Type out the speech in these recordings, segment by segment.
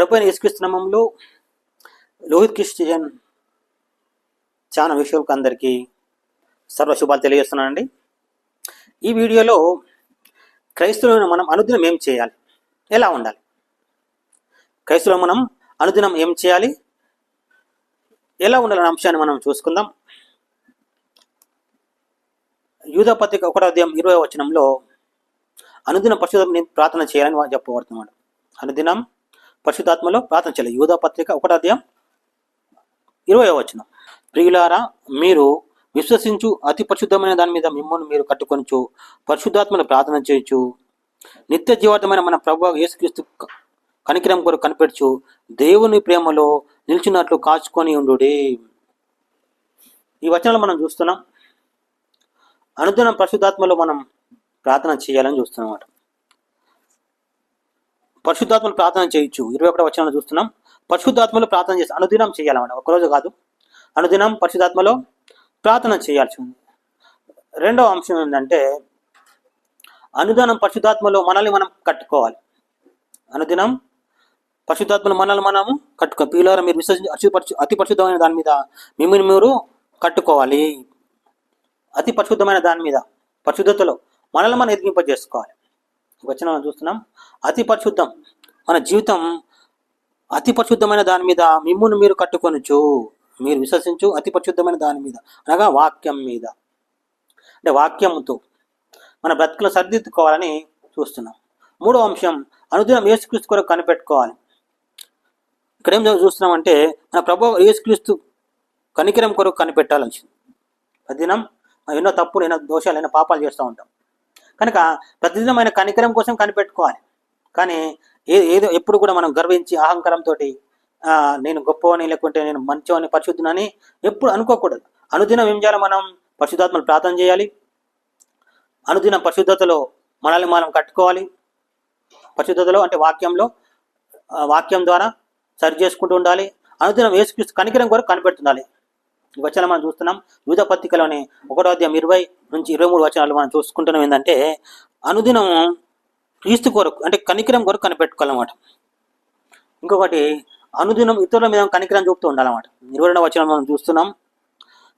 ప్రభు అయిన యేసుక్రీస్తునామంలో లోహిత్ క్రిస్టియన్ చాలా విషయాలకు అందరికీ సర్వశుభాలు తెలియజేస్తున్నానండి. ఈ వీడియోలో క్రైస్తవులను మనం అనుదినం ఏం చేయాలి? ఎలా ఉండాలి? క్రైస్తవులు మనం అనుదినం ఏం చేయాలి? ఎలా ఉండాలనే అంశాన్ని మనం చూసుకుందాం. యూధపత్రిక ఒకటో ఉదయం ఇరవై వచనంలో అనుదిన పరిశుద్ధం ప్రార్థన చేయాలని చెప్పబడుతున్నాడు. అనుదినం పరిశుద్ధాత్మలో ప్రార్థన చేయాలి. యూధ పత్రిక ఒకటో అధ్యాయం ఇరవై వచనం. ప్రియులారా మీరు విశ్వసించు అతి పరిశుద్ధమైన దాని మీద మిమ్మల్ని మీరు కట్టుకొనిచు పరిశుద్ధాత్మను ప్రార్థన చేయొచ్చు నిత్య జీవార్థమైన మన ప్రభు యేసుక్రీస్తు కనికిరం కొరకు కనిపెడుచు దేవుని ప్రేమలో నిలిచినట్లు కాచుకొని ఉండు ఈ వచనాలు మనం చూస్తున్నాం. అనుదినం పరిశుద్ధాత్మలో మనం ప్రార్థన చేయాలని చూస్తున్నాం అన్నమాట. పరిశుద్ధాత్మలు ప్రార్థన చేయొచ్చు ఇరవై ఒకటి వచ్చిన చూస్తున్నాం. పరిశుద్ధాత్మలు ప్రార్థన చేసి అనుదినం చేయాలన్నమాట. ఒకరోజు కాదు. అనుదినం పరిశుద్ధాత్మలో ప్రార్థన చేయాల్సి ఉంది. రెండవ అంశం ఏంటంటే అనుదినం పరిశుద్ధాత్మలో మనల్ని మనం కట్టుకోవాలి. అనుదినం పరిశుద్ధాత్మలు మనల్ని మనము కట్టుకో పీలవరం మీరు విశ్వసించి అతి అతి పరిశుద్ధమైన దాని మీద మిమ్మల్ని మీరు కట్టుకోవాలి. అతి పరిశుద్ధమైన దాని మీద పరిశుద్ధతలో మనల్ని మనం ఎదిగింపజేసుకోవాలి. వచ్చిన మనం చూస్తున్నాం. అతి పరిశుద్ధం. మన జీవితం అతి పరిశుద్ధమైన దాని మీద మిమ్మును మీరు కట్టుకొనచ్చు మీరు విశ్వసించు అతి పరిశుద్ధమైన దాని మీద అనగా వాక్యం మీద. అంటే వాక్యంతో మన బ్రతుకులు సరిదిద్దుకోవాలని చూస్తున్నాం. మూడో అంశం అనుదినం యేసుక్రీస్తు కొరకు కనిపెట్టుకోవాలి. ఇక్కడ ఏం చూస్తున్నామంటే మన ప్రభు యేసుక్రీస్తు కనికిరం కొరకు కనిపెట్టాలని ప్రతిదినం ఎన్నో తప్పులు ఎన్నో దోషాలు ఎన్నో పాపాలు చేస్తూ ఉంటాం. కనుక ప్రతిదినం ఆయన కనికరం కోసం కనిపెట్టుకోవాలి. కానీ ఏ ఏదో ఎప్పుడు కూడా మనం గర్వించి అహంకారంతో నేను గొప్పవని లేకుంటే నేను మంచివని పరిశుద్ధునని ఎప్పుడు అనుకోకూడదు. అనుదినం ఏం చేయాలి మనం? పరిశుద్ధాత్మలు ప్రార్థన చేయాలి. అనుదినం పరిశుద్ధతలో మనల్ని మనం కట్టుకోవాలి. పరిశుద్ధతలో అంటే వాక్యంలో వాక్యం ద్వారా సరి చేసుకుంటూ ఉండాలి. అనుదినం యేసుక్రీస్తు కనికరం కొరకు కనిపెడుతుండాలి. ఈ వచనం మనం చూస్తున్నాం. యూధ పత్రికలోని ఒకటో అధ్యాయం ఇరవై నుంచి ఇరవై మూడు వచనాలు మనం చూసుకుంటున్నాం. ఏంటంటే అనుదినం క్రీస్తు కొరకు అంటే కనికరం కొరకు కనిపెట్టుకోవాలన్నమాట. ఇంకొకటి అనుదినం ఇతరుల మీద కనికరం చూపుతూ ఉండాలన్నమాట. ఇరవై రెండవ వచనం మనం చూస్తున్నాం.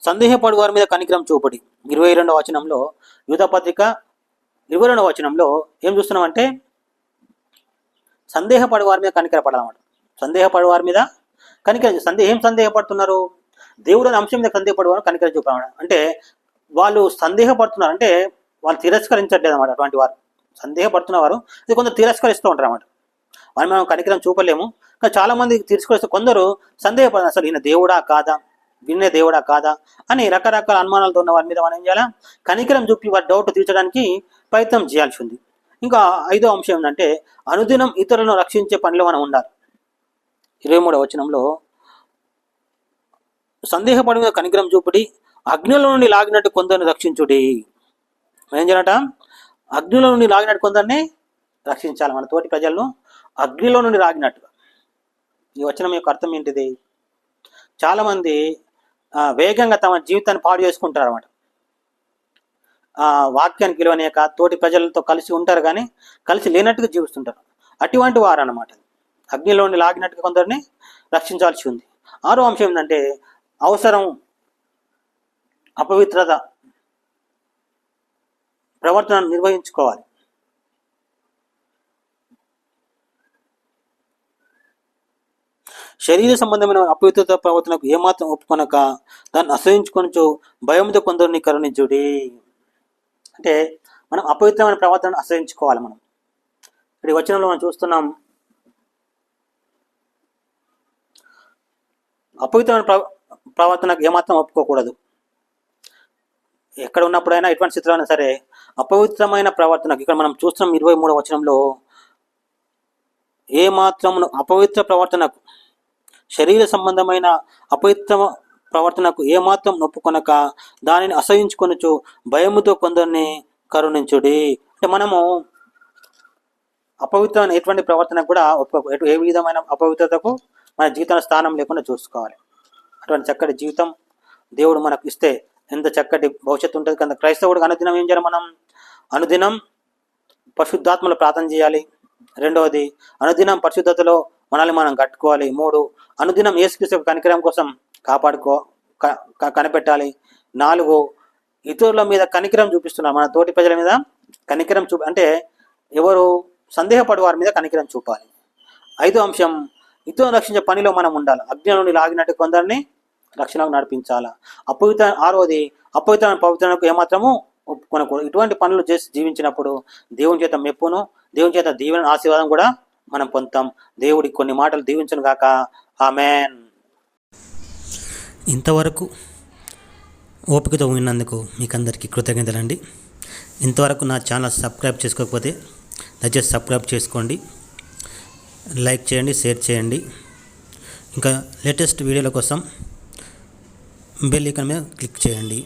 సందేహపడు వారి మీద కనికరం చూపడి. ఇరవై రెండవ వచనంలో యూద పత్రిక ఇరవై రెండవ వచనంలో ఏం చూస్తున్నామంటే సందేహపడి వారి మీద కనికరపడాలన్నమాట. సందేహపడి వారి మీద కనికర సందేహం సందేహపడుతున్నారు? దేవుడు అనే అంశం మీద సందేహపడేవారు కనికరించి అంటే వాళ్ళు సందేహపడుతున్నారు. అంటే వాళ్ళు తిరస్కరించట్లేదు అనమాట అటువంటి వారు. సందేహపడుతున్నవారు. ఇది కొందరు తిరస్కరిస్తూ ఉంటారు అనమాట వాళ్ళు మనం కనికరం చూపలేము. కానీ చాలా మంది తిరస్కరిస్తే కొందరు సందేహపడ అసలు ఈయన దేవుడా కాదా? విన్న దేవుడా కాదా? అని రకరకాల అనుమానాలతో ఉన్న వారి మీద మనం ఏం చేయాలా? కనికరం చూపి వారి డౌట్ తీర్చడానికి ప్రయత్నం చేయాల్సి ఉంది. ఇంకా ఐదో అంశం ఏంటంటే అనుదినం ఇతరులను రక్షించే పనిలో మనం ఉండాలి. ఇరవై మూడవ వచనంలో సందేహపడిన మీద కనికరం చూపుడి అగ్నిలో నుండి లాగినట్టు కొందరిని రక్షించుడి. ఏం చేయాలట? అగ్నిలో నుండి లాగినట్టు కొందరిని రక్షించాలి మన తోటి ప్రజలను అగ్నిలో నుండి లాగినట్టుగా. ఈ వచనం యొక్క అర్థం ఏంటిది? చాలామంది వేగంగా తమ జీవితాన్ని పాడు చేసుకుంటారు అనమాట ఆ వాక్యానికి విలువనేక తోటి ప్రజలతో కలిసి ఉంటారు కానీ కలిసి లేనట్టుగా జీవిస్తుంటారు. అటువంటి వారు అన్నమాట అగ్నిలోని లాగినట్టుగా కొందరిని రక్షించాల్సి ఉంది. ఆరో అంశం ఏంటంటే అవసరం అపవిత్రత ప్రవర్తన నిర్వహించుకోవాలి. శరీర సంబంధమైన అపవిత్రత ప్రవర్తనకు ఏమాత్రం ఒప్పుకొనక దాన్ని అసహించుకొనచు భయంతో కొందరిని కరుణించుడి. అంటే మనం అపవిత్రమైన ప్రవర్తనను అసహించుకోవాలి మనం. ఇక్కడ వచనంలో మనం చూస్తున్నాం అపవిత్రమైన ప్రవర్తనకు ఏమాత్రం ఒప్పుకోకూడదు. ఎక్కడ ఉన్నప్పుడైనా ఎటువంటి స్థితిలో అయినా సరే అపవిత్రమైన ప్రవర్తనకు ఇక్కడ మనం చూస్తున్నాం ఇరవై మూడవ వచనంలో ఏ మాత్రం అపవిత్ర ప్రవర్తనకు శరీర సంబంధమైన అపవిత్ర ప్రవర్తనకు ఏమాత్రం నొప్పుకొనక దానిని అసహించుకొనచ్చు భయముతో కొందరిని కరుణించుడి. అంటే మనము అపవిత్రమైన ఎటువంటి ప్రవర్తనకు కూడా ఒప్పుకో ఏ విధమైన అపవిత్రతకు మన జీవితంలో స్థానం లేకుండా చూసుకోవాలి. అటువంటి చక్కటి జీవితం దేవుడు మనకు ఇస్తే ఎంత చక్కటి భవిష్యత్తు ఉంటుంది కదా. క్రైస్తవుడికి అనుదినం ఏం చేయాలి మనం? అనుదినం పరిశుద్ధాత్మలు ప్రార్థన చేయాలి. రెండవది అనుదినం పరిశుద్ధతలో మనల్ని మనం కట్టుకోవాలి. మూడు అనుదినం ఏసుక్రీస్తు కనికరం కోసం కాపాడుకో క- కనిపెట్టాలి. నాలుగు ఇతరుల మీద కనికరం చూపిస్తున్నారు మన తోటి ప్రజల మీద కనికరం చూ అంటే ఎవరు సందేహపడి వారి మీద కనికరం చూపాలి. ఐదో అంశం ఇతరులను రక్షించే పనిలో మనం ఉండాలి. అగ్ని నుండి లాగినట్టు కొందరిని రక్షణకు నడిపించాలా? అపవిత్ర ఆరోది అపవిత్రమైన పవిత్రకు ఏమాత్రము ఒప్పుకొనకూడదు. ఇటువంటి పనులు చేసి జీవించినప్పుడు దేవుని చేత మెప్పును దేవుని చేత దీవెన ఆశీర్వాదం కూడా మనం పొందుతాం. దేవుడి కొన్ని మాటలు దీవించను గాక. ఆమెన్. ఇంతవరకు ఓపికతో విన్నందుకు మీకు అందరికీ కృతజ్ఞతలండి. ఇంతవరకు నా ఛానల్ సబ్స్క్రైబ్ చేసుకోకపోతే దయచేసి సబ్స్క్రైబ్ చేసుకోండి. లైక్ చేయండి షేర్ చేయండి. ఇంకా లేటెస్ట్ వీడియోల కోసం బెల్ ఐకాన్ మీద క్లిక్ చేయండి.